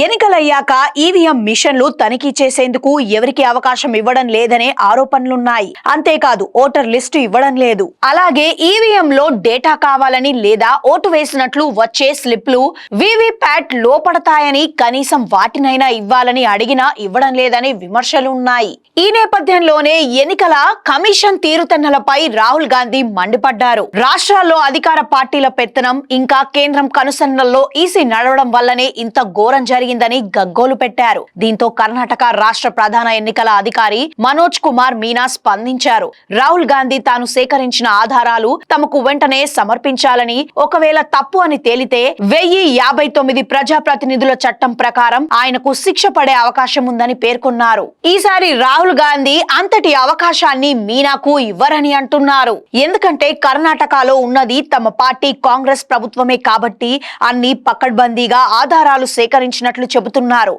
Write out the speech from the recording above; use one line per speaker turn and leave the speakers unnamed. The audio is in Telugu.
ఎన్నికలయ్యాక ఈవీఎం మిషన్లు తనిఖీ చేసేందుకు ఎవరికి అవకాశం ఇవ్వడం లేదనే ఆరోపణలున్నాయి. అంతేకాదు ఓటర్ లిస్టు ఇవ్వడం లేదు. అలాగే ఈవీఎం లో డేటా కావాలని లేదా ఓటు వేసినట్లు వచ్చే స్లిప్లు వివిప్యాట్ లోపడతాయని కనీసం వాటినైనా ఇవ్వాలని అడిగినా ఇవ్వడం లేదని విమర్శలున్నాయి. ఈ నేపథ్యంలోనే ఎన్నికల కమిషన్ తీరుతెన్నలపై రాహుల్ గాంధీ మండిపడ్డారు. రాష్ట్రాల్లో అధికార పార్టీల పెత్తనం ఇంకా కేంద్రం కనుసన్నల్లో ఈసీ నడవడం వల్లనే ఇంత ఘోరం జరిగిందని గగ్గోలు పెట్టారు. దీంతో కర్ణాటక రాష్ట్ర ప్రధాన ఎన్నికల అధికారి మనోజ్ కుమార్ మీనా స్పందించారు. రాహుల్ గాంధీ తాను సేకరించిన ఆధారాలు తమకు వెంటనే సమర్పించాలని ఒకవేళ తప్పు అని తేలితే వెయ్యి యాభై తొమ్మిది ప్రజాప్రతినిధుల చట్టం ప్రకారం ఆయనకు శిక్ష పడే అవకాశం ఉందని పేర్కొన్నారు. ఈసారి రాహుల్ గాంధీ అంతటి అవకాశాన్ని మీనాకు ఇవ్వరని అంటున్నారు. ఎందుకంటే కర్ణాటకలో ఉన్నది తమ పార్టీ కాంగ్రెస్ ప్రభుత్వమే కాబట్టి అన్ని పకడ్బందీగా ఆధారాలు సేకరించిన చేస్తున్నట్లు చెబుతున్నారు.